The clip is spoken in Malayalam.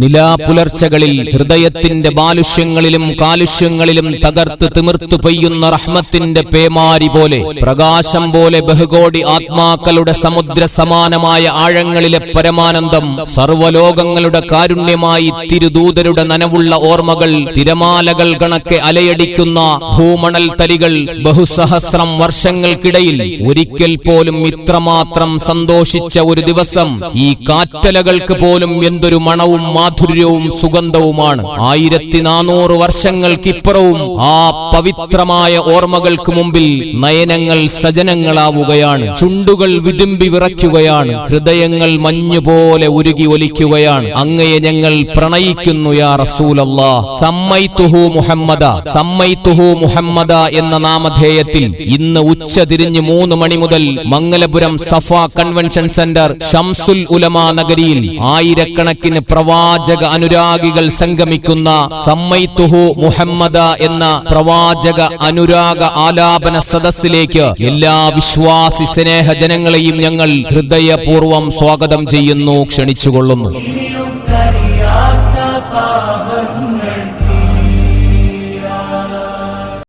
നിലാപുലർച്ചകളിൽ ഹൃദയത്തിന്റെ ബാലുഷ്യങ്ങളിലും കാലുഷ്യങ്ങളിലും തകർത്ത് തിമിർത്തു പെയ്യുന്ന റഹ്മത്തിന്റെ പേമാരി പോലെ പ്രകാശം പോലെ ബഹുകോടി ആത്മാക്കളുടെ സമുദ്ര സമാനമായ ആഴങ്ങളിലെ പരമാനന്ദം സർവലോകങ്ങളുടെ കാരുണ്യമായി തിരുദൂതരുടെ നനവുള്ള ഓർമ്മകൾ തിരമാലകൾ കണക്കെ അലയടിക്കുന്ന ഭൂമണൽ തലികൾ ബഹുസഹസ്രം വർഷങ്ങൾക്കിടയിൽ ഒരിക്കൽ പോലും ഇത്രമാത്രം സന്തോഷിച്ച ഒരു ദിവസം ഈ കാറ്റലകൾക്ക് പോലും എന്തൊരു മണവും മാധുര്യവും സുഗന്ധവുമാണ്. ആയിരത്തി നാനൂറ് വർഷങ്ങൾക്കിപ്പുറവും ആ പവിത്രമായ ഓർമ്മകൾക്ക് മുമ്പിൽ നയനങ്ങൾ സജനങ്ങളാവുകയാണ്. ചുണ്ടുകൾ വിതുമ്പി വിറയ്ക്കുകയാണ്. ഹൃദയങ്ങൾ മഞ്ഞുപോലെ ഉരുകി ഒലിക്കുകയാണ്. അങ്ങയെ ഞങ്ങൾ പ്രണയിക്കുന്നു യാ റസൂലല്ലാ സമ്മൈത്തുഹു മുഹമ്മദ. സമ്മൈത്തുഹു മുഹമ്മദ എന്ന നാമധേയത്തിൽ ഇന്ന് ഉച്ച തിരിഞ്ഞ് മൂന്ന് മണി മുതൽ മംഗലപുരം സഫ കൺവെൻഷൻ സെന്റർ ഷംസുൽ ഉലമ നഗരിയിൽ ആയിരക്കണക്കിന് പ്രവാചക അനുരാഗികൾ സംഗമിക്കുന്ന സമ്മൈത്തുഹു മുഹമ്മദ എന്ന പ്രവാചക അനുരാഗ ആലാപന സദസ്സിലേക്ക് എല്ലാ വിശ്വാസി സ്നേഹ ജനങ്ങളെയും ഞങ്ങൾ ഹൃദയപൂർവം സ്വാഗതം ചെയ്യുന്നു ക്ഷണിച്ചുകൊള്ളുന്നു.